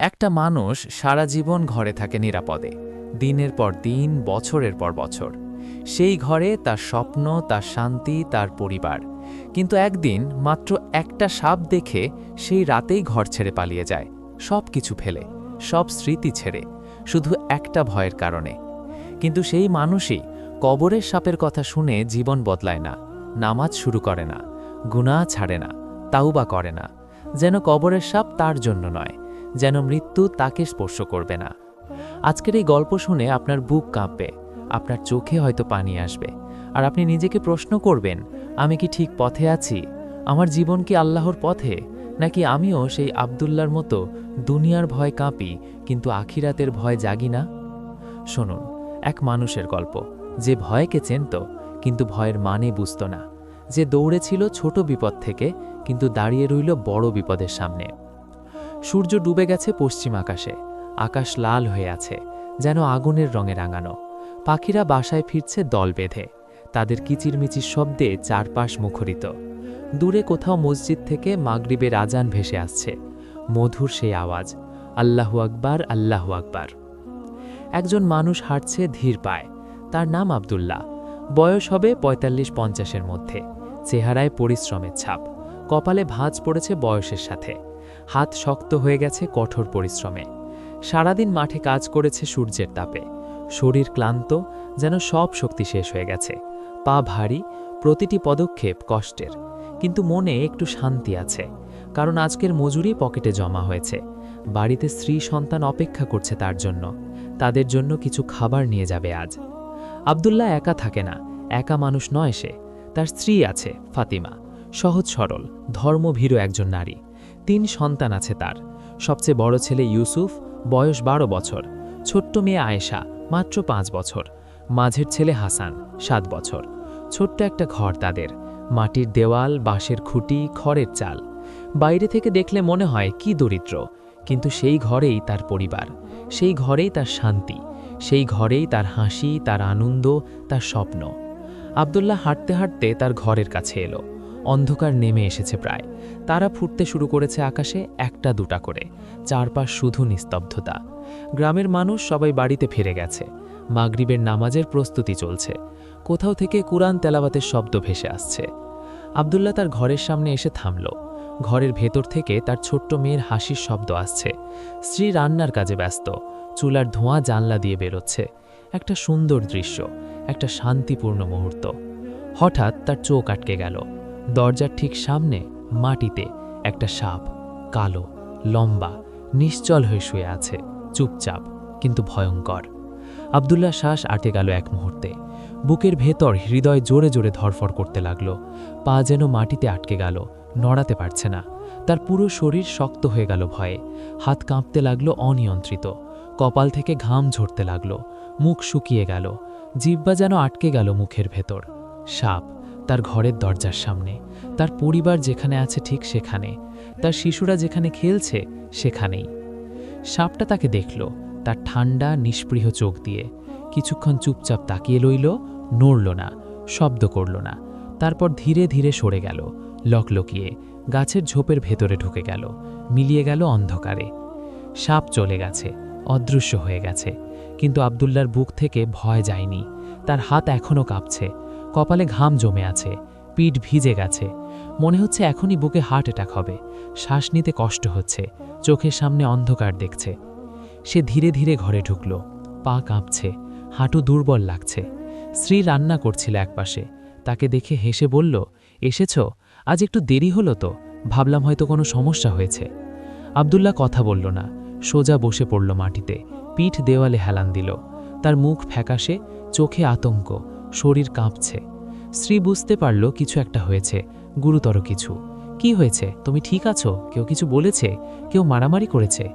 একটা মানুষ সারা জীবন ঘরে থাকে নিরাপদে, দিনের পর দিন, বছরের পর বছর। সেই ঘরে তার স্বপ্ন, তার শান্তি, তার পরিবার। কিন্তু একদিন মাত্র একটা সাপ দেখে সেই রাতেই ঘর ছেড়ে পালিয়ে যায় সব কিছু ফেলে, সব স্মৃতি ছেড়ে, শুধু একটা ভয়ের কারণে। কিন্তু সেই মানুষই কবরের সাপের কথা শুনে জীবন বদলায় না, নামাজ শুরু করে না, গুনাহ ছাড়ে না, তাওবা করে না, যেন কবরের সাপ তার জন্য নয় যেন মৃত্যু তাকে স্পর্শ করবে না। আজকের এই গল্প শুনে আপনার বুক কাঁপবে, আপনার চোখে হয়তো পানি আসবে। আর আপনি নিজেকে প্রশ্ন করবেন, আমি কি ঠিক পথে আছি? আমার জীবন কি আল্লাহর পথে? নাকি আমিও সেই আবদুল্লার মতো দুনিয়ার ভয় কাঁপি, কিন্তু আখিরাতের ভয় জাগি না? শুনুন, এক মানুষের গল্প। যে ভয়কে চেনত, কিন্তু ভয়ের মানে বুঝত না। যে দৌড়েছিল ছোট বিপদ থেকে, কিন্তু দাঁড়িয়ে রইল বড় বিপদের সামনে। সূর্য ডুবে গেছে পশ্চিম আকাশে। আকাশ লাল হয়ে আছে, যেন আগুনের রঙে রাঙানো। পাখিরা বাসায় ফিরছে দল বেঁধে। তাদের কিচিরমিচির শব্দে চারপাশ মুখরিত। দূরে কোথাও মসজিদ থেকে মাগরিবের আজান ভেসে আসছে। মধুর সেই আওয়াজ, আল্লাহু আকবার আল্লাহু আকবার। একজন মানুষ হাঁটছে ধীর পায়। তার নাম আবদুল্লাহ। বয়স হবে পঁয়তাল্লিশ পঞ্চাশের মধ্যে। চেহারায় পরিশ্রমের ছাপ। কপালে ভাঁজ পড়েছে বয়সের সাথে। হাত শক্ত হয়ে গেছে কঠোর পরিশ্রমে। সারাদিন মাঠে কাজ করেছে সূর্যের তাপে। শরীর ক্লান্ত, যেন সব শক্তি শেষ হয়ে গেছে। পা ভারী, প্রতিটি পদক্ষেপ কষ্টের। কিন্তু মনে একটু শান্তি আছে। কারণ আজকের মজুরি পকেটে জমা হয়েছে। বাড়িতে স্ত্রী সন্তান অপেক্ষা করছে তার জন্য। তাদের জন্য কিছু খাবার নিয়ে যাবে আজ। আবদুল্লাহ একা থাকে না। একা মানুষ নয় সে। তার স্ত্রী আছে, ফাতিমা। সহজ সরল, ধর্মভীরু একজন নারী। তিন সন্তান আছে তার। সবচেয়ে বড় ছেলে ইউসুফ, বয়স বারো বছর। ছোট্ট মেয়ে আয়েশা, মাত্র পাঁচ বছর। মাঝের ছেলে হাসান, সাত বছর। ছোট্ট একটা ঘর তাদের। মাটির দেওয়াল, বাঁশের খুঁটি, খড়ের চাল। বাইরে থেকে দেখলে মনে হয়, কি দরিদ্র। কিন্তু সেই ঘরেই তার পরিবার। সেই ঘরেই তার শান্তি। সেই ঘরেই তার হাসি, তার আনন্দ, তার স্বপ্ন। আবদুল্লাহ হাঁটতে হাঁটতে তার ঘরের কাছে এলো। অন্ধকার নেমে এসেছে প্রায়। তারা ফুটতে শুরু করেছে আকাশে একটা দুটা করে। চারপাশ শুধু নিস্তব্ধতা। গ্রামের মানুষ সবাই বাড়িতে ফিরে গেছে। মাগরিবের নামাজের প্রস্তুতি চলছে। কোথাও থেকে কুরআন তেলাবাতের শব্দ ভেসে আসছে। আবদুল্লাহ তার ঘরের সামনে এসে থামল। ঘরের ভেতর থেকে তার ছোট্ট মেয়ের হাসির শব্দ আসছে। স্ত্রী রান্নার কাজে ব্যস্ত। চুলার ধোঁয়া জানলা দিয়ে বেরোচ্ছে। একটা সুন্দর দৃশ্য। একটা শান্তিপূর্ণ মুহূর্ত। হঠাৎ তার চোখ আটকে গেল। দরজার ঠিক সামনে মাটিতে একটা সাপ, কালো, লম্বা, নিশ্চল হয়ে শুয়ে আছে, চুপচাপ, কিন্তু ভয়ঙ্কর। আবদুল্লাহ শ্বাস আটে গেল এক মুহূর্তে। বুকের ভেতর হৃদয় জোরে জোরে ধরফর করতে লাগল। পা যেন মাটিতে আটকে গেল, নড়াতে পারছে না। তার পুরো শরীর শক্ত হয়ে গেল ভয়ে। হাত কাঁপতে লাগল অনিয়ন্ত্রিত। কপাল থেকে ঘাম ঝরতে লাগল। মুখ শুকিয়ে গেল। জিব্বা যেন আটকে গেল মুখের ভেতর। সাপ। তার ঘরের দরজার সামনে, তার পরিবার যেখানে আছে ঠিক সেখানে, তার শিশুরা যেখানে খেলছে সেখানেই। সাপটা তাকে দেখল, তার ঠান্ডা নিষ্পৃহ চোখ দিয়ে। কিছুক্ষণ চুপচাপ তাকিয়ে লইল নড়ল না, শব্দ করল না। তারপর ধীরে ধীরে সরে গেল, লকলকিয়ে, গাছের ঝোপের ভেতরে ঢুকে গেল, মিলিয়ে গেল অন্ধকারে। সাপ চলে গেছে, অদৃশ্য হয়ে গেছে, কিন্তু আবদুল্লার বুক থেকে ভয় যায়নি, তার হাত এখনও কাঁপছে। কপালে ঘাম জমে আছে, পিঠ ভিজে গেছে। মনে হচ্ছে এখনই বুকে হার্ট অ্যাটাক হবে। শ্বাস নিতে কষ্ট হচ্ছে, চোখের সামনে অন্ধকার দেখছে। সে ধীরে ধীরে ঘরে ঢুকল, পা কাঁপছে, হাঁটু দুর্বল লাগছে। স্ত্রী রান্না করছিল একপাশে, তাকে দেখে হেসে বলল, এসেছ? আজ একটু দেরি হলো তো, ভাবলাম হয়তো কোনো সমস্যা হয়েছে। আবদুল্লাহ কথা বলল না, সোজা বসে পড়ল মাটিতে, পিঠ দেওয়ালে হেলান দিল। তার মুখ ফ্যাকাশে, চোখে আতঙ্ক শরীর কাঁপছে। স্ত্রী বুঝতে পারল কিছু একটা হয়েছে। গুরুতর কিছু। কি হয়েছে? তুমি ঠিক আছো? কেউ কিছু বলেছে? কেউ মারামারি করেছে?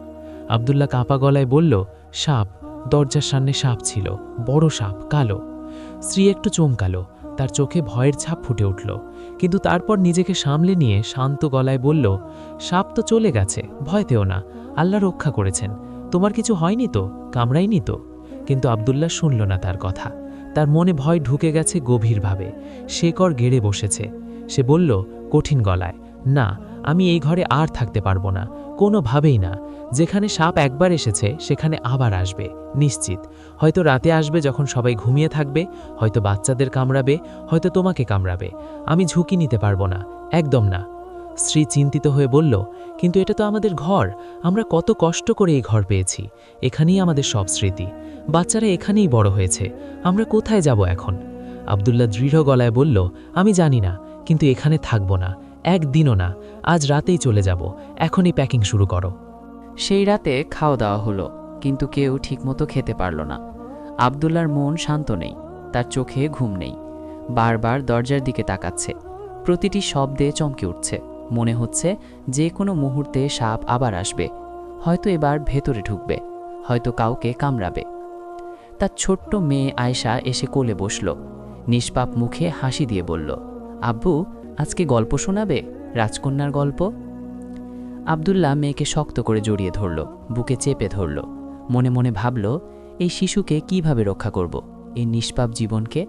আবদুল্লাহ কাঁপা গলায় বলল, সাপ। দরজার সামনে সাপ ছিল। বড় সাপ, কালো। স্ত্রী একটু চমকালো। তার চোখে ভয়ের ছাপ ফুটে উঠল। কিন্তু তারপর নিজেকে সামলে নিয়ে শান্ত গলায় বলল, সাপ তো চলে গেছে। ভয় পেও না। আল্লাহ রক্ষা করেছেন। তোমার কিছু হয়নি তো? কামড়াইনি তো? কিন্তু আবদুল্লাহ শুনল না তার কথা। তার মনে ভয় ঢুকে গেছে গভীরভাবে। শেকর গেড়ে বসেছে। সে বলল, কঠিন গলায়। না, আমি এই ঘরে আর থাকতে পারব না। কোনোভাবেই না। যেখানে সাপ একবার এসেছে, সেখানে আবার আসবে। নিশ্চিত। হয়তো রাতে আসবে যখন সবাই ঘুমিয়ে থাকবে, হয়তো বাচ্চাদের কামড়াবে, হয়তো তোমাকে কামড়াবে। আমি ঝুঁকি নিতে পারব না। একদম না। স্ত্রী চিন্তিত হয়ে বলল, কিন্তু এটা তো আমাদের ঘর, আমরা কত কষ্ট করে এই ঘর পেয়েছি। এখানেই আমাদের সব স্মৃতি। বাচ্চারা এখানেই বড় হয়েছে, আমরা কোথায় যাব এখন? আবদুল্লাহ দৃঢ় গলায় বলল, আমি জানি না, কিন্তু এখানে থাকব না, একদিনও না, আজ রাতেই চলে যাব, এখনই প্যাকিং শুরু করো। সেই রাতে খাওয়া দাওয়া হলো, কিন্তু কেউ ঠিকমতো খেতে পারল না। আবদুল্লার মন শান্ত নেই, তার চোখে ঘুম নেই, বারবার দরজার দিকে তাকাচ্ছে, প্রতিটি শব্দে চমকে উঠছে। মনে হচ্ছে যে কোনো মুহূর্তে সাপ আবার আসবে। হয়তো এবার ভেতরে ঢুকবে, হয়তো কাউকে কামড়াবে। তার ছোট্ট মেয়ে আয়শা এসে কোলে বসল, নিষ্পাপ মুখে হাসি দিয়ে বলল, আব্বু, আজকে গল্প শোনাবে? রাজকন্যার গল্প? আবদুল্লাহ মেয়েকে শক্ত করে জড়িয়ে ধরল, বুকে চেপে ধরল। মনে মনে ভাবল, এই শিশুকে কীভাবে রক্ষা করব? এই নিষ্পাপ জীবনকে?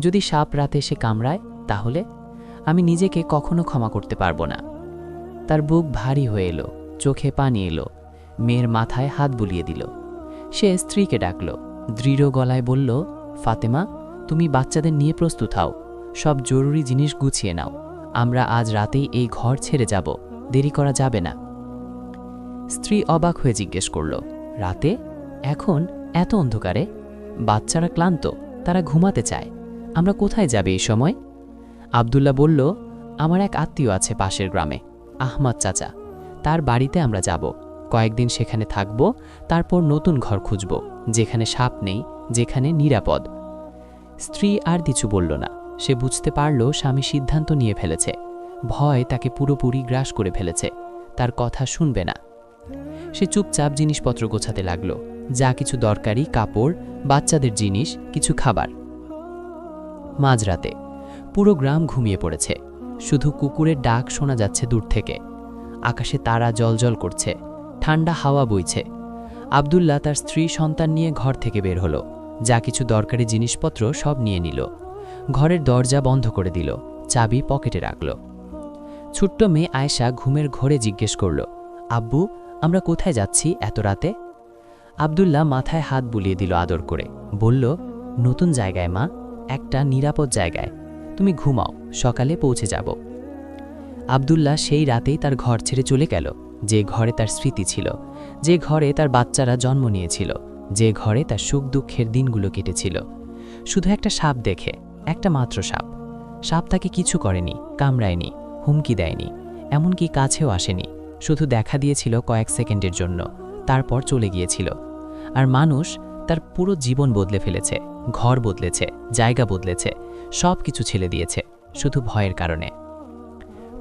যদি সাপ রাতে এসে কামড়ায়, তাহলে আমি নিজেকে কখনো ক্ষমা করতে পারব না। তার বুক ভারী হয়ে এলো, চোখে পানি এলো, মেয়ের মাথায় হাত বুলিয়ে দিল। সে স্ত্রীকে ডাকল, দৃঢ় গলায় বলল, ফাতেমা, তুমি বাচ্চাদের নিয়ে প্রস্তুত হও। সব জরুরি জিনিস গুছিয়ে নাও। আমরা আজ রাতেই এই ঘর ছেড়ে যাব। দেরি করা যাবে না। স্ত্রী অবাক হয়ে জিজ্ঞেস করল, রাতে? এখন? এত অন্ধকারে? বাচ্চারা ক্লান্ত, তারা ঘুমাতে চায়। আমরা কোথায় যাবে এই সময়? আবদুল্লাহ বলল, আমার এক আত্মীয় আছে পাশের গ্রামে, আহমাদ চাচা। তার বাড়িতে আমরা যাব। কয়েকদিন সেখানে থাকব, তারপর নতুন ঘর খুঁজব, যেখানে সাপ নেই, যেখানে নিরাপদ। স্ত্রী আর কিছু বলল না। সে বুঝতে পারল স্বামী সিদ্ধান্ত নিয়ে ফেলেছে। ভয় তাকে পুরোপুরি গ্রাস করে ফেলেছে। তার কথা শুনবে না। সে চুপচাপ জিনিসপত্র গোছাতে লাগল। যা কিছু দরকারি, কাপড়, বাচ্চাদের জিনিস, কিছু খাবার। মাঝরাতে পুরো গ্রাম ঘুমিয়ে পড়েছে। শুধু কুকুরের ডাক শোনা যাচ্ছে দূর থেকে। আকাশে তারা জলজল করছে, ঠান্ডা হাওয়া বইছে। আবদুল্লাহ তার স্ত্রী, সন্তান নিয়ে ঘর থেকে বের হলো। যা কিছু দরকারি জিনিসপত্র সব নিয়ে নিল। ঘরের দরজা বন্ধ করে দিল, চাবি পকেটে রাখল। ছোট্ট মেয়ে আয়েশা ঘুমের ঘরে জিজ্ঞেস করল, আব্বু, আমরা কোথায় যাচ্ছি এত রাতে? আবদুল্লাহ মাথায় হাত বুলিয়ে দিল আদর করে। বলল, নতুন জায়গায় মা, একটা নিরাপদ জায়গায়। তুমি ঘুমাও, সকালে পৌঁছে যাব। আবদুল্লাহ সেই রাতেই তার ঘর ছেড়ে চলে গেল, যে ঘরে তার স্মৃতি ছিল, যে ঘরে তার বাচ্চারা জন্ম নিয়েছিল, যে ঘরে তার সুখ দুঃখের দিনগুলো কেটেছিল। শুধু একটা সাপ দেখে, একটা মাত্র সাপ। সাপ তাকে কিছু করেনি, কামড়ায়নি, হুমকি দেয়নি, এমনকি কাছেও আসেনি, শুধু দেখা দিয়েছিল কয়েক সেকেন্ডের জন্য, তারপর চলে গিয়েছিল। আর মানুষ তার পুরো জীবন বদলে ফেলেছে, ঘর বদলেছে, জায়গা বদলেছে সব কিছু ছেলে দিয়েছে, শুধু ভয়ের কারণে।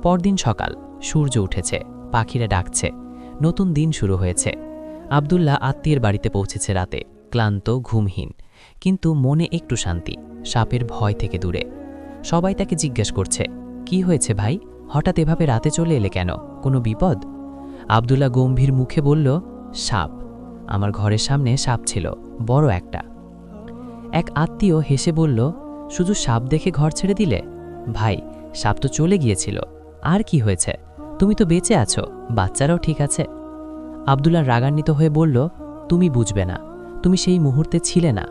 পরদিন সকাল, সূর্য উঠেছে, পাখিরা ডাকছে, নতুন দিন শুরু হয়েছে। আবদুল্লাহ আত্মীয়ের বাড়িতে পৌঁছেছে রাতে, ক্লান্ত, ঘুমহীন, কিন্তু মনে একটু শান্তি, সাপের ভয় থেকে দূরে। সবাই তাকে জিজ্ঞেস করছে, কি হয়েছে ভাই? হঠাৎ এভাবে রাতে চলে এলে কেন? কোনো বিপদ? আবদুল্লাহ গম্ভীর মুখে বলল, সাপ। আমার ঘরের সামনে সাপ ছিল, বড় একটা। এক আত্মীয় হেসে বলল শুধু সাপ দেখে ঘর ছেড়ে দিলে? ভাই, সাপ তো চলে গিয়েছিল। আর কি হয়েছে? তুমি তো বেঁচে আছো, বাচ্চারাও ঠিক আছে। আবদুল্লাহ রাগান্বিত হয়ে বলল, তুমি বুঝবে না, তুমি সেই মুহূর্তে ছিলে না।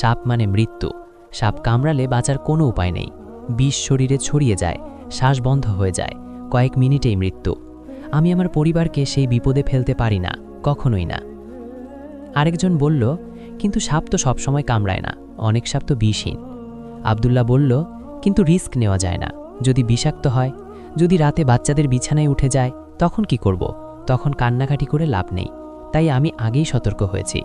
সাপ মানে মৃত্যু। সাপ কামড়ালে বাঁচার কোনো উপায় নেই। বিষ শরীরে ছড়িয়ে যায়, শ্বাস বন্ধ হয়ে যায়, কয়েক মিনিটেই মৃত্যু। আমি আমার পরিবারকে সেই বিপদে ফেলতে পারি না, কখনোই না। আরেকজন বলল, কিন্তু সাপ তো সবসময় কামড়ায় না, অনেক সাপ তো বিষহীন। আবদুল্লাহ বলল, কিন্তু রিস্ক নেওয়া যায় না। যদি বিষাক্ত হয়, যদি রাতে বাচ্চাদের বিছানায় উঠে যায়, তখন কি করব? তখন কান্নাকাটি করে লাভ নেই। তাই আমি আগেই সতর্ক হয়েছি।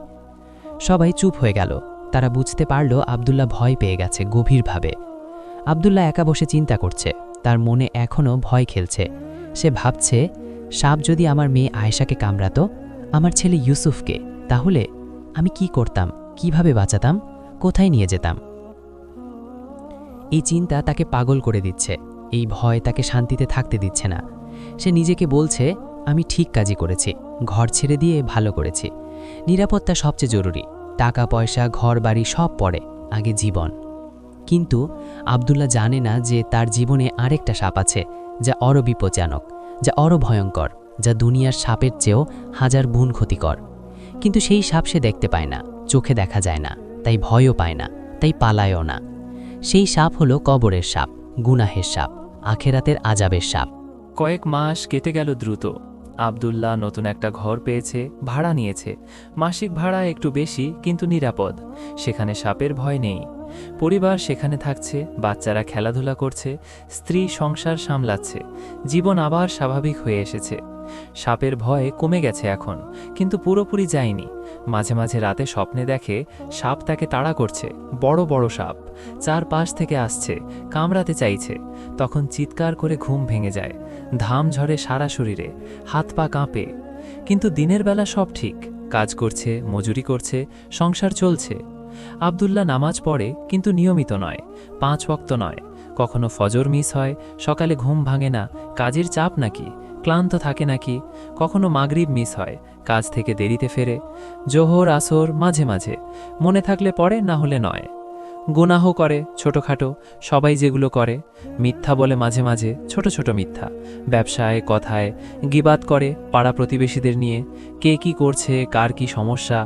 সবাই চুপ হয়ে গেল। তারা বুঝতে পারল আবদুল্লাহ ভয় পেয়ে গেছে গভীরভাবে। আবদুল্লাহ একা বসে চিন্তা করছে। তার মনে এখনও ভয় খেলছে। সে ভাবছে, সাপ যদি আমার মেয়ে আয়েশাকে কামড়াতো, আমার ছেলে ইউসুফকে, তাহলে আমি কি করতাম? কীভাবে বাঁচাতাম? কোথায় নিয়ে যেতাম? এই চিন্তা তাকে পাগল করে দিচ্ছে। এই ভয় তাকে শান্তিতে থাকতে দিচ্ছে না। সে নিজেকে বলছে, আমি ঠিক কাজই করেছি। ঘর ছেড়ে দিয়ে ভালো করেছি। নিরাপত্তা সবচেয়ে জরুরি। টাকা, পয়সা, ঘর, বাড়ি সব পড়ে। আগে জীবন। কিন্তু আবদুল্লাহ জানে না যে তার জীবনে আরেকটা সাপ আছে, যা অর বিপজ্জনক, যা অর ভয়ঙ্কর, যা দুনিয়ার সাপের চেয়েও হাজার গুণ ক্ষতিকর। কিন্তু সেই সাপ সে দেখতে পায় না, চোখে দেখা যায় না, তাই ভয়ও পায় না, তাই পালায়ও না। সেই সাপ হলো কবরের সাপ, গুনাহের সাপ, আখেরাতের আজাবের সাপ। কয়েক মাস কেটে গেল দ্রুত। আবদুল্লাহ নতুন একটা ঘর পেয়েছে, ভাড়া নিয়েছে। মাসিক ভাড়া একটু বেশি, কিন্তু নিরাপদ। সেখানে সাপের ভয় নেই। পরিবার সেখানে থাকছে, বাচ্চারা খেলাধুলা করছে, স্ত্রী সংসার সামলাচ্ছে। জীবন আবার স্বাভাবিক হয়ে এসেছে। সাপের ভয় কমে গেছে এখন, কিন্তু পুরোপুরি যায়নি। মাঝে মাঝে রাতে স্বপ্নে দেখে সাপ তাকে তাড়া করছে, বড় বড় সাপ। চার পাশ থেকে আসছে, কামড়াতে চাইছে। তখন চিৎকার করে ঘুম ভেঙে যায় ধাম ঝরে সারা শরীরে, হাত পা কাঁপে। কিন্তু দিনের বেলা সব ঠিক, কাজ করছে, মজুরি করছে, সংসার চলছে। আবদুল্লাহ নামাজ পড়ে, কিন্তু নিয়মিত নয়, পাঁচ ওয়াক্ত নয়। কখনো ফজর মিস হয়, সকালে ঘুম ভাঙে না, কাজের চাপ নাকি? ক্লান্ত থাকে নাকি, কখনো মাগরিব মিস হয়, কাজ থেকে দেরিতে ফেরে, জোহর, আসর, মাঝে মাঝে, মনে থাকলে পড়ে না হলে নয়। গুনাহ করে, ছোটোখাটো, সবাই যেগুলো করে, মিথ্যা বলে মাঝে মাঝে, ছোট ছোট মিথ্যা, ব্যবসায়, কথায় গিবাত করে, পাড়া প্রতিবেশীদের নিয়ে, কে কি করছে, কার কি সমস্যা,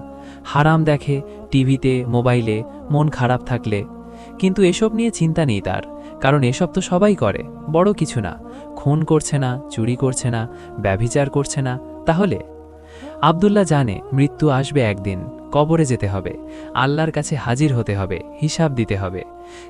হারাম দেখে, টিভিতে, মোবাইলে, মন খারাপ থাকলে, কিন্তু এসব নিয়ে চিন্তা নেই তার। কারণ এসব তো সবাই করে, বড় কিছু না। খুন করছে না, চুরি করছে না, ব্যভিচার করছে না, তাহলে? আবদুল্লাহ জানে মৃত্যু আসবে একদিন, কবরে যেতে হবে, আল্লাহর কাছে হাজির হতে হবে, হিসাব দিতে হবে।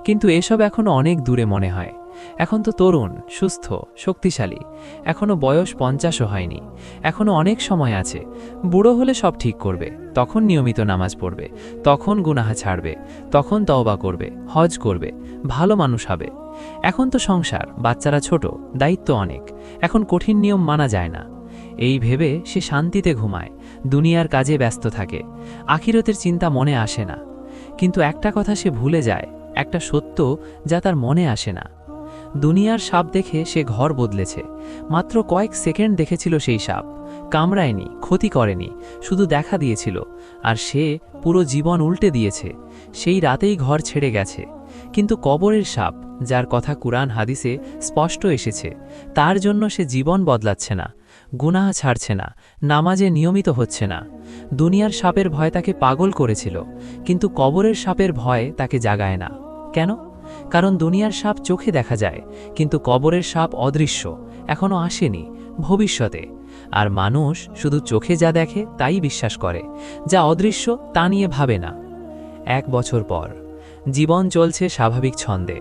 কিন্তু এসব এখনও অনেক দূরে মনে হয়। এখন তো তরুণ, সুস্থ, শক্তিশালী। এখনও বয়স পঞ্চাশও হয়নি। এখনও অনেক সময় আছে। বুড়ো হলে সব ঠিক করবে। তখন নিয়মিত নামাজ পড়বে। তখন গুনাহা ছাড়বে। তখন তওবা করবে। হজ করবে। ভালো মানুষ হবে। এখন তো সংসার, বাচ্চারা ছোট, দায়িত্ব অনেক। এখন কঠিন নিয়ম মানা যায় না। এই ভেবে সে শান্তিতে ঘুমায়। দুনিয়ার কাজে ব্যস্ত থাকে। আখিরতের চিন্তা মনে আসে না। কিন্তু একটা কথা সে ভুলে যায়, একটা সত্য যা তার মনে আসে না। দুনিয়ার সাপ দেখে সে ঘর বদলেছে। মাত্র কয়েক সেকেন্ড দেখেছিল সেই সাপ। কামড়ায়নি, ক্ষতি করেনি, শুধু দেখা দিয়েছিল। আর সে পুরো জীবন উল্টে দিয়েছে। সেই রাতেই ঘর ছেড়ে গেছে। কিন্তু কবরের সাপ, যার কথা কুরআন হাদিসে স্পষ্ট এসেছে, তার জন্য সে জীবন বদলাচ্ছে না, গুনাহ ছাড়ছে না, নামাজে নিয়মিত হচ্ছে না। দুনিয়ার সাপের ভয় তাকে পাগল করেছিল, কিন্তু কবরের সাপের ভয় তাকে জাগায় না। কেন? কারণ দুনিয়ার সাপ চোখে দেখা যায়, কিন্তু কবরের সাপ অদৃশ্য এখনও আসেনি, ভবিষ্যতে। আর মানুষ শুধু চোখে যা দেখে তাই বিশ্বাস করে, যা অদৃশ্য তা নিয়ে ভাবে না। এক বছর পর, জীবন চলছে স্বাভাবিক ছন্দে।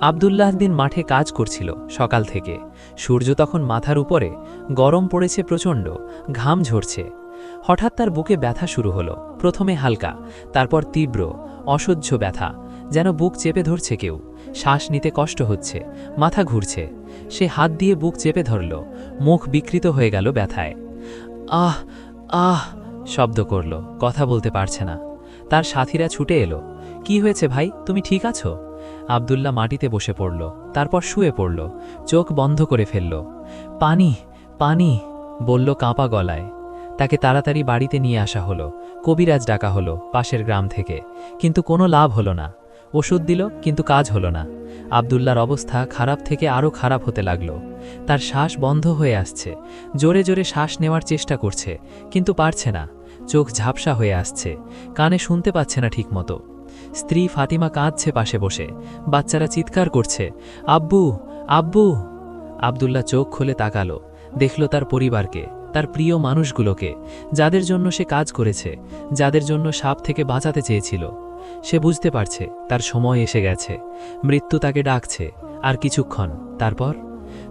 আবদুল্লাহ দিন মাঠে কাজ করছিল সকাল থেকে। সূর্য তখন মাথার উপরে, গরম পড়েছে প্রচণ্ড, ঘাম ঝরছে। হঠাৎ তার বুকে ব্যথা শুরু হলো, প্রথমে হালকা, তারপর তীব্র, অসহ্য ব্যথা যেন বুক চেপে ধরছে কেউ। শ্বাস নিতে কষ্ট হচ্ছে, মাথা ঘুরছে। সে হাত দিয়ে বুক চেপে ধরল, মুখ বিকৃত হয়ে গেল ব্যথায়। আহ আহ, শব্দ করল, কথা বলতে পারছে না। তার সাথীরা ছুটে এলো, কি হয়েছে ভাই, তুমি ঠিক আছো? আবদুল্লাহ মাটিতে বসে পড়ল, তারপর শুয়ে পড়ল, চোখ বন্ধ করে ফেলল। পানি পানি, বলল কাঁপা গলায়। তাকে তাড়াতাড়ি বাড়িতে নিয়ে আসা হলো, কবিরাজ ডাকা হলো পাশের গ্রাম থেকে, কিন্তু কোনো লাভ হলো না। ওষুধ দিল, কিন্তু কাজ হলো না। আবদুল্লার অবস্থা খারাপ থেকে আরও খারাপ হতে লাগল। তার শ্বাস বন্ধ হয়ে আসছে। জোরে জোরে শ্বাস নেওয়ার চেষ্টা করছে, কিন্তু পারছে না। চোখ ঝাপসা হয়ে আসছে। কানে শুনতে পাচ্ছে না ঠিকমতো। স্ত্রী ফাতিমা কাঁদছে পাশে বসে। বাচ্চারা চিৎকার করছে, আব্বু আব্বু! আবদুল্লাহ চোখ খুলে তাকালো। দেখল তার পরিবারকে, তার প্রিয় মানুষগুলোকে, যাদের জন্য সে কাজ করেছে, যাদের জন্য সাপ থেকে বাঁচাতে চেয়েছিল। সে বুঝতে পারছে, তার সময় এসে গেছে। মৃত্যু তাকে ডাকছে, আর কিছুক্ষণ, তারপর?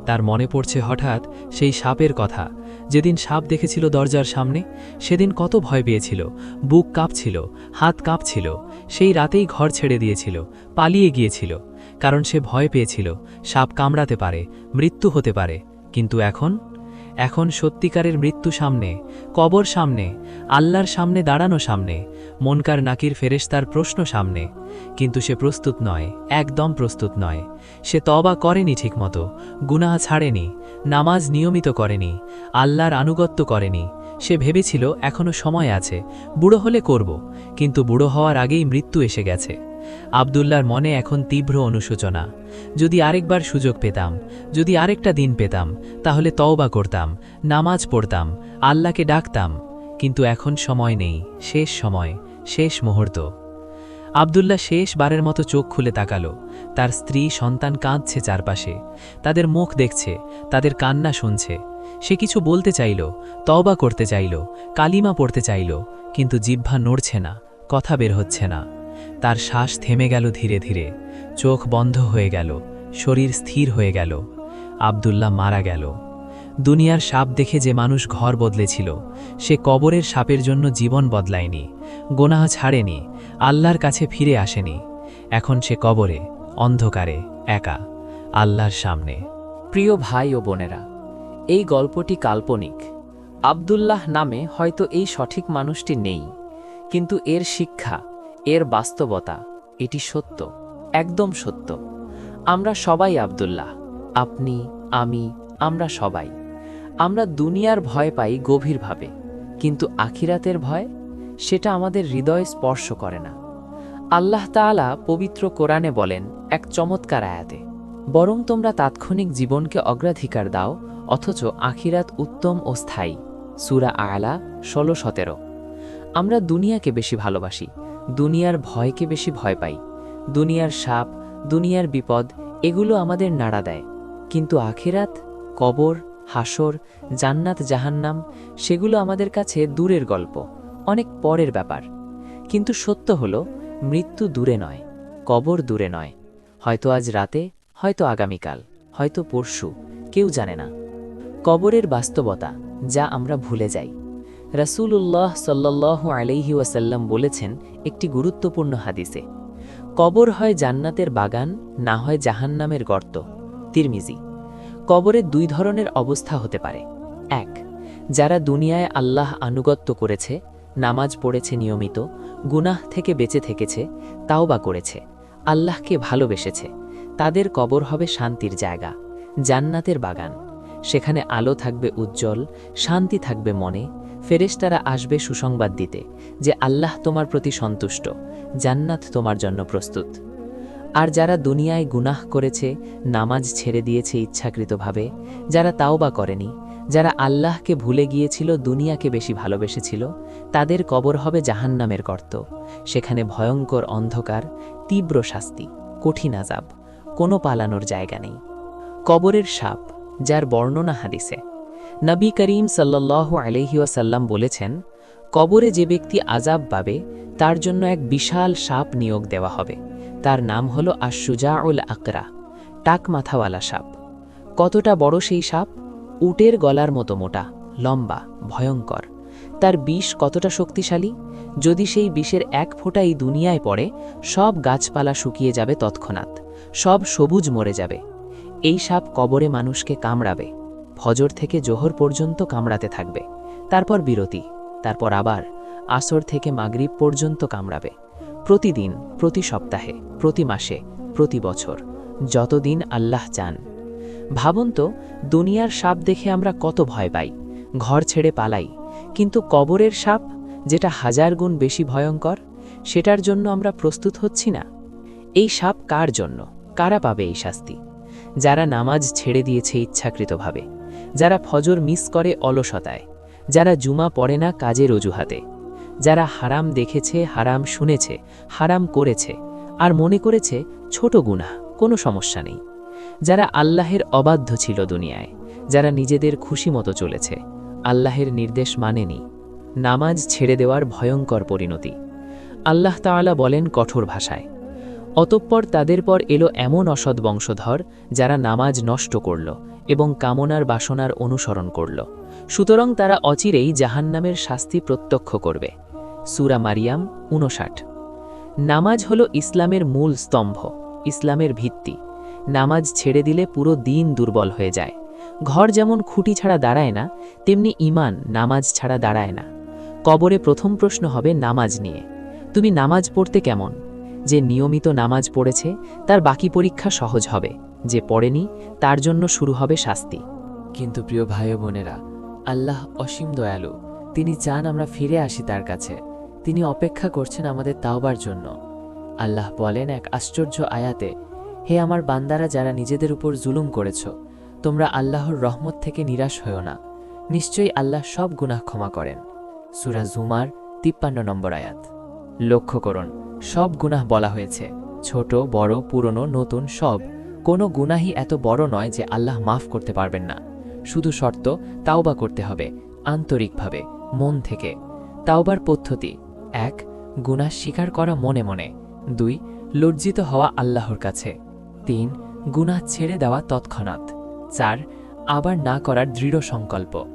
তার মনে পড়ছে হঠাৎ সেই সাপের কথা। যেদিন সাপ দেখেছিল দরজার সামনে, সেদিন কত ভয় পেয়েছিল। বুক কাঁপছিল, হাত কাঁপছিল, সেই রাতেই ঘর ছেড়ে দিয়েছিল, পালিয়ে গিয়েছিল। কারণ সে ভয় পেয়েছিল, সাপ কামড়াতে পারে, মৃত্যু হতে পারে। কিন্তু এখন? এখন সত্যিকারের মৃত্যু সামনে, কবর সামনে, আল্লাহর সামনে দাঁড়ানো সামনে মনকার নাকির ফেরেশতার প্রশ্ন সামনে। কিন্তু সে প্রস্তুত নয়, একদম প্রস্তুত নয়। সে তবা করেনি ঠিকমতো, গুনাহ ছাড়েনি, নামাজ নিয়মিত করেনি, আল্লাহর আনুগত্য করেনি। সে ভেবেছিল, এখনও সময় আছে, বুড়ো হলে করব, কিন্তু বুড়ো হওয়ার আগেই মৃত্যু এসে গেছে। আবদুল্লার মনে এখন তীব্র অনুশোচনা। যদি আরেকবার সুযোগ পেতাম, যদি আরেকটা দিন পেতাম, তাহলে তওবা করতাম, নামাজ পড়তাম, আল্লাহকে ডাকতাম। কিন্তু এখন সময় নেই, শেষ সময়। শেষ মুহূর্ত। আবদুল্লাহ শেষ বারের মতো চোখ খুলে তাকালো। তার স্ত্রী সন্তান কাঁদছে চারপাশে। তাদের মুখ দেখছে, তাদের কান্না শুনছে। সে কিছু বলতে চাইল, তওবা করতে চাইল, কালিমা পড়তে চাইল, কিন্তু জিহ্বা নড়ছে না, কথা বের হচ্ছে না। তার শ্বাস থেমে গেল ধীরে ধীরে। চোখ বন্ধ হয়ে গেল, শরীর স্থির হয়ে গেল। আবদুল্লাহ মারা গেল। দুনিয়ার সাপ দেখে যে মানুষ ঘর বদলেছিল, সে কবরের সাপের জন্য জীবন বদলায়নি, গোনাহ ছাড়েনি, আল্লাহর কাছে ফিরে আসেনি। এখন সে কবরে, অন্ধকারে, একা, আল্লাহর সামনে। প্রিয় ভাই ও বোনেরা, এই গল্পটি কাল্পনিক। আবদুল্লাহ নামে হয়তো এই সঠিক মানুষটি নেই, কিন্তু এর শিক্ষা, এর বাস্তবতা, এটি সত্য, একদম সত্য। আমরা সবাই আবদুল্লাহ, আপনি, আমি, আমরা সবাই। আমরা দুনিয়ার ভয় পাই গভীরভাবে, কিন্তু আখিরাতের ভয়, সেটা আমাদের হৃদয় স্পর্শ করে না। আল্লাহ তাআলা পবিত্র কোরআনে বলেন, এক চমৎকার আয়াতে, বরং তোমরা তাৎক্ষণিক জীবনকে অগ্রাধিকার দাও, অথচ আখিরাত উত্তম ও স্থায়ী। সুরা আয়লা ষোলো সতেরো। আমরা দুনিয়াকে বেশি ভালোবাসি, দুনিয়ার ভয়কে বেশি ভয় পাই। দুনিয়ার সাপ, দুনিয়ার বিপদ, এগুলো আমাদের নাড়া দেয়। কিন্তু আখিরাত, কবর হাসর, জান্নাত, জাহান্নাম, সেগুলো আমাদের কাছে দূরের গল্প, অনেক পরের ব্যাপার। কিন্তু সত্য হলো, মৃত্যু দূরে নয়, কবর দূরে নয়। হয়তো আজ রাতে, হয়তো আগামীকাল, হয়তো পরশু, কেউ জানে না। কবরের বাস্তবতা, যা আমরা ভুলে যাই। রাসূলুল্লাহ সাল্লাল্লাহু আলাইহি ওয়াসাল্লাম বলেছেন একটি গুরুত্বপূর্ণ হাদিসে, কবর হয় জান্নাতের বাগান, না হয় জাহান্নামের গর্ত। তিরমিজি। কবরের দুই ধরনের অবস্থা হতে পারে। এক, যারা দুনিয়ায় আল্লাহ আনুগত্য করেছে, নামাজ পড়েছে নিয়মিত, গুনাহ থেকে বেঁচে থেকেছে তাও বা করেছে, আল্লাহকে ভালোবেসেছে, তাদের কবর হবে শান্তির জায়গা, জান্নাতের বাগান। সেখানে আলো থাকবে উজ্জ্বল, শান্তি থাকবে মনে, ফেরেশতারা আসবে সুসংবাদ দিতে যে আল্লাহ তোমার প্রতি সন্তুষ্ট, জান্নাত তোমার জন্য প্রস্তুত। আর যারা দুনিয়ায় গুনাহ করেছে, নামাজ ছেড়ে দিয়েছে ইচ্ছাকৃতভাবে, যারা তাওবা করেনি, যারা আল্লাহকে ভুলে গিয়েছিল, দুনিয়াকে বেশি ভালোবেসেছিল, তাদের কবর হবে জাহান্নামের গর্ত। সেখানে ভয়ঙ্কর অন্ধকার, তীব্র শাস্তি, কঠিন আজাব কোনো পালানোর জায়গা নেই। কবরের সাপ, যার বর্ণনা হাদিসে। নবী করিম সাল্লাল্লাহু আলহি ওয়াসাল্লাম বলেছেন কবরে যে ব্যক্তি আজাব পাবে, তার জন্য এক বিশাল সাপ নিয়োগ দেওয়া হবে। তার নাম হল আশুজাউল আকরা, টাক মাথাওয়ালা সাপ। কতটা বড় সেই সাপ? উটের গলার মতো মোটা, লম্বা, ভয়ঙ্কর। তার বিষ কতটা শক্তিশালী? যদি সেই বিষের এক ফোঁটা এই দুনিয়ায় পড়ে, সব গাছপালা শুকিয়ে যাবে তৎক্ষণাৎ, সব সবুজ মরে যাবে। এই সাপ কবরে মানুষকে কামড়াবে, ফজর থেকে জোহর পর্যন্ত কামড়াতে থাকবে। তারপর বিরতি। তারপর আবার আসর থেকে মাগরিব পর্যন্ত কামড়াবে। প্রতিদিন, প্রতি সপ্তাহে, প্রতি মাসে, প্রতি বছর, যতদিন আল্লাহ চান। ভাবুন তো, দুনিয়ার সাপ দেখে আমরা কত ভয় পাই। ঘর ছেড়ে পালাই। কিন্তু কবরের সাপ, যেটা হাজার গুণ বেশি ভয়ঙ্কর, সেটার জন্য আমরা প্রস্তুত হচ্ছি না। এই সাপ কার জন্য? কারা পাবে এই শাস্তি? যারা নামাজ ছেড়ে দিয়েছে ইচ্ছাকৃতভাবে, যারা ফজর মিস করে অলসতায় যারা জুমা পড়ে না কাজের অজুহাতে, যারা হারাম দেখেছে, হারাম শুনেছে, হারাম করেছে, আর মনে করেছে ছোট গুনাহ, কোনো সমস্যা নেই। যারা আল্লাহের অবাধ্য ছিল দুনিয়ায়, যারা নিজেদের খুশি মতো চলেছে, আল্লাহের নির্দেশ মানেনি। নামাজ ছেড়ে দেওয়ার ভয়ঙ্কর পরিণতি। আল্লাহ তাআলা বলেন কঠোর ভাষায়, অতঃপর তাদের পর এলো এমন অসৎ বংশধর যারা নামাজ নষ্ট করল এবং কামনার বাসনার অনুসরণ করল। সুতরাং তারা অচিরেই জাহান্নামের শাস্তি প্রত্যক্ষ করবে। সুরা মারিয়াম উনষাট নামাজ হল ইসলামের মূল স্তম্ভ, ইসলামের ভিত্তি। নামাজ ছেড়ে দিলে পুরো দিন দুর্বল হয়ে যায়। ঘর যেমন খুঁটি ছাড়া দাঁড়ায় না, তেমনি ইমান নামাজ ছাড়া দাঁড়ায় না। কবরে প্রথম প্রশ্ন হবে নামাজ নিয়ে। তুমি নামাজ পড়তে কেমন? যে নিয়মিত নামাজ পড়েছে, তার বাকি পরীক্ষা সহজ হবে। যে পড়েনি, তার জন্য শুরু হবে শাস্তি। কিন্তু প্রিয় ভাই বোনেরা আল্লাহ অসীম দয়ালু। তিনি চান আমরা ফিরে আসি তার কাছে। তিনি অপেক্ষা করছেন আমাদের তাওবার জন্য। আল্লাহ বলেন এক আশ্চর্য আয়াতে, হে আমার বান্দারা যারা নিজেদের উপর জুলুম করেছ, তোমরা আল্লাহর রহমত থেকে নিরাশ হও না। নিশ্চয়ই আল্লাহ সব গুনাহ ক্ষমা করেন। সুরা জুমার তিপ্পান্ন নম্বর আয়াত। লক্ষ্য করুন, সব গুনাহ বলা হয়েছে। ছোট, বড়, পুরনো, নতুন, সব। কোনো গুনাহই এত বড় নয় যে আল্লাহ মাফ করতে পারবেন না। শুধু শর্ত, তাওবা করতে হবে, আন্তরিকভাবে, মন থেকে। তাওবার পদ্ধতি, এক, গুনাহ স্বীকার করা মনে মনে। দুই, লজ্জিত হওয়া আল্লাহর কাছে। তিন, গুনাহ ছেড়ে দেওয়া তৎক্ষণাৎ। চার, আবার না করার দৃঢ় সংকল্প।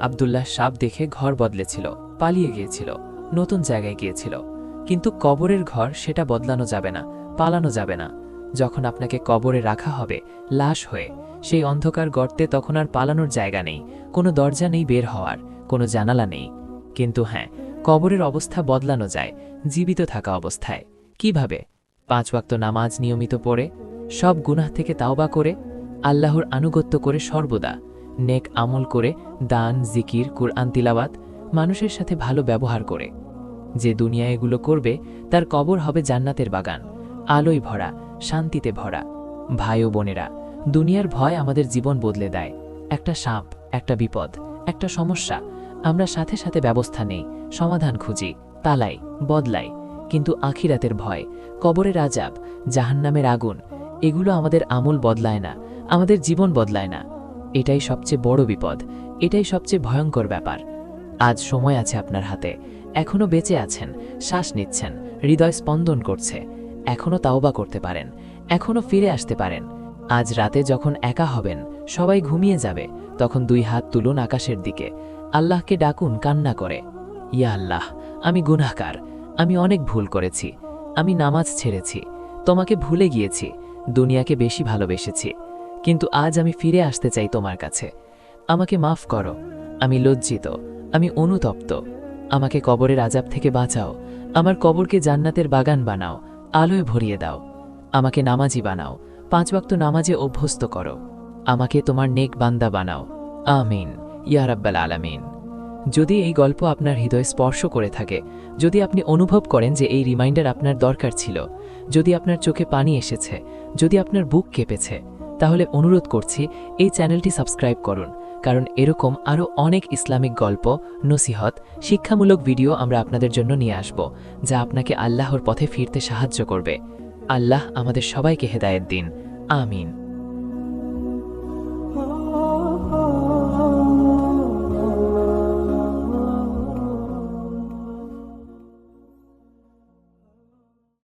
আবদুল্লাহ সাপ দেখে ঘর বদলেছিল, পালিয়ে গিয়েছিল, নতুন জায়গায় গিয়েছিল। কিন্তু কবরের ঘর সেটা বদলানো যাবে না, পালানো যাবে না। যখন আপনাকে কবরে রাখা হবে, লাশ হয়ে। সেই অন্ধকার গর্তে তখন আর পালানোর জায়গা নেই। কোনো দরজা নেই বের হওয়ার, কোনো জানালা নেই। কিন্তু হ্যাঁ কবরের অবস্থা বদলানো যায়, জীবিত থাকা অবস্থায়। কীভাবে? পাঁচ ওয়াক্ত নামাজ নিয়মিত পড়ে, সব গুনাহ থেকে তাওবা করে, আল্লাহর আনুগত্য করে সর্বদা, নেক আমল করে দান, জিকির, কুরআন, তিলাওয়াত, মানুষের সাথে ভালো ব্যবহার করে। যে দুনিয়া এগুলো করবে, তার কবর হবে জান্নাতের বাগান, আলোয় ভরা শান্তিতে ভরা। ভাই ও বোনেরা, দুনিয়ার ভয় আমাদের জীবন বদলে দেয়। একটা সাপ, একটা বিপদ, একটা সমস্যা। আমরা সাথে সাথে ব্যবস্থা নেই, সমাধান খুঁজি, তালাই, বদলাই। কিন্তু আখিরাতের ভয়, কবরের আজাব জাহান্নামের আগুন, এগুলো আমাদের আমল বদলায় না, আমাদের জীবন বদলায় না। এটাই সবচেয়ে বড় বিপদ, এটাই সবচেয়ে ভয়ঙ্কর ব্যাপার। আজ সময় আছে আপনার হাতে, এখনও বেঁচে আছেন, শ্বাস নিচ্ছেন, হৃদয় স্পন্দন করছে। এখনও তাওবা করতে পারেন এখনও ফিরে আসতে পারেন। আজ রাতে যখন একা হবেন, সবাই ঘুমিয়ে যাবে, তখন দুই হাত তুলুন আকাশের দিকে। আল্লাহকে ডাকুন, কান্না করে। ইয়া আল্লাহ, আমি গুনাহকার আমি অনেক ভুল করেছি, আমি নামাজ ছেড়েছি, তোমাকে ভুলে গিয়েছি, দুনিয়াকে বেশি ভালোবেসেছি। কিন্তু আজ আমি ফিরে আসতে চাই তোমার কাছে। আমাকে মাফ করো, আমি লজ্জিত, আমি অনুতপ্ত। আমাকে কবরের আজাব থেকে বাঁচাও, আমার কবরকে জান্নাতের বাগান বানাও আলোয় ভরিয়ে দাও। আমাকে নামাজি বানাও। পাঁচ ওয়াক্ত নামাজে অভ্যস্ত করো। আমাকে তোমার নেক বান্দা বানাও। আমিন। ইয়া রাব্বাল আলামিন। যদি এই গল্প আপনার হৃদয় স্পর্শ করে থাকে, যদি আপনি অনুভব করেন যে এই রিমাইন্ডার আপনার দরকার ছিল, যদি আপনার চোখে পানি এসেছে, যদি আপনার বুক কেঁপেছে, তাহলে অনুরোধ করছি, এই চ্যানেলটি সাবস্ক্রাইব করুন। কারণ এরকম আরও অনেক ইসলামিক গল্প, নসিহত, শিক্ষামূলক ভিডিও আমরা আপনাদের জন্য নিয়ে আসব, যা আপনাকে আল্লাহর পথে ফিরতে সাহায্য করবে। আল্লাহ আমাদের সবাইকে হেদায়েত দিন। আমিন।